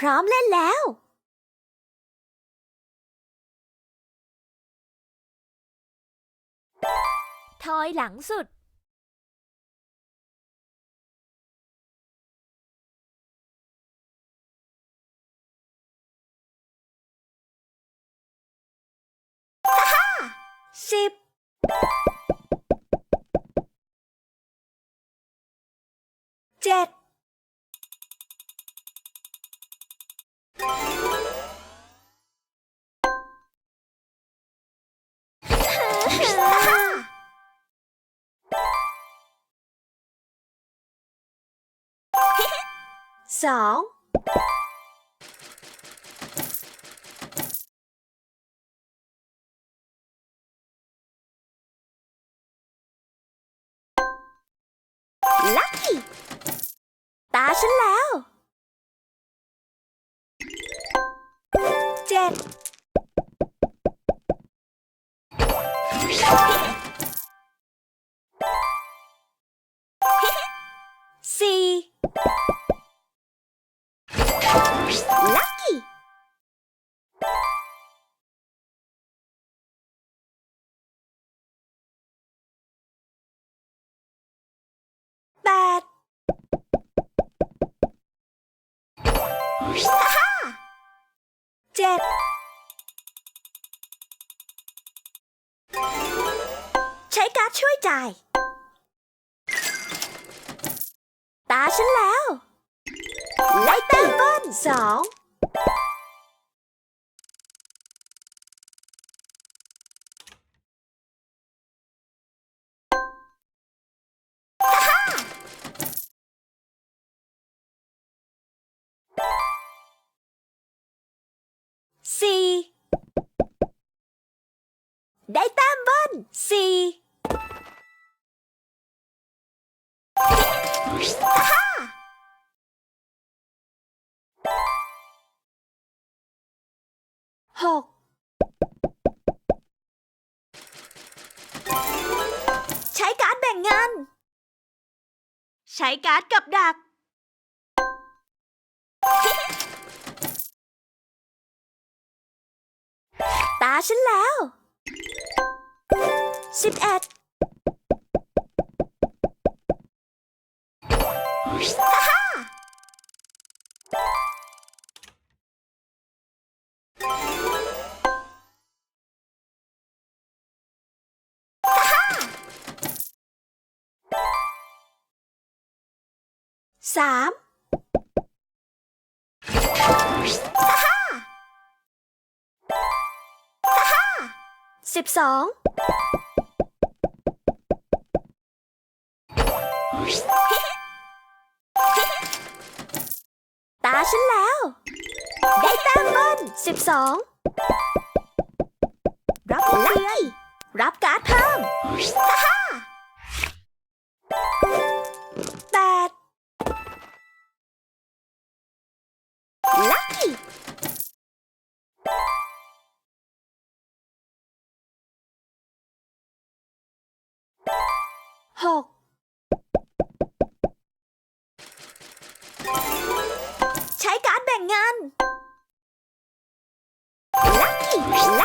พร้อมเล่นแล้ว ทอยหลังสุด สิบเจ็ด สองลัค กี้ตาฉันาย ตาฉันแล้วไล่เต้นต้นสองสี่ได้แต้มเบิ้ลสี่ ฮ่าหก ใช้การ์ดแบ่งเงิน ใช้การ์ดกับดัก ตาฉันแล้วสิบเอ็ด สามสิบสอง 12 รับเลื่อยรับการ์ดเพิ่มฮ่าแปดลัคกี้หก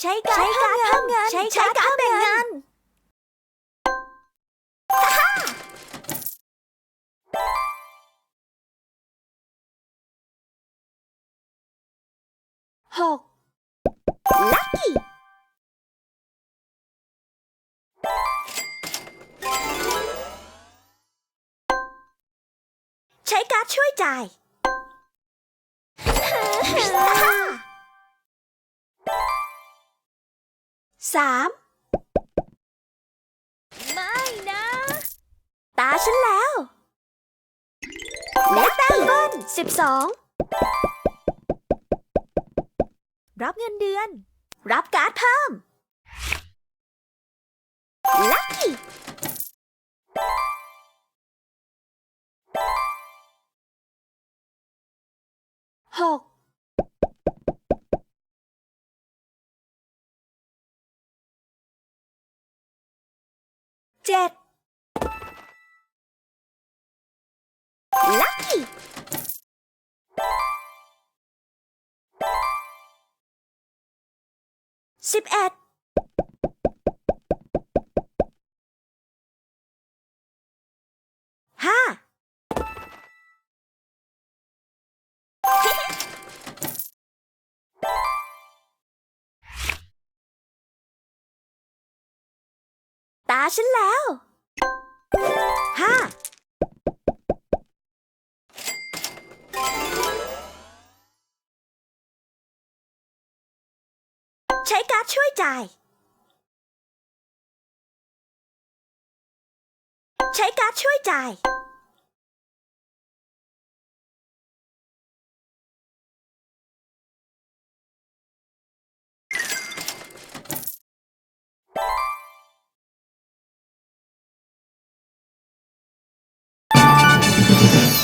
ใช้การดเพิ่มเงินใช้การดแบ่งเงินฮ่าฮ่าหกลัคกี้ใช้การ์ดช่วยจ่าย สามไม่นะ ตาฉันแล้วและแต้มเบิ้ลสิบสองรับเงินเดือน รับการ์ดเพิ่ม ลัคกี้หก チェラッキー。シ1 ตาฉันแล้วห้าใช้การ์ดช่วยจ่าย ใช้การ์ดช่วยจ่าย Thank you.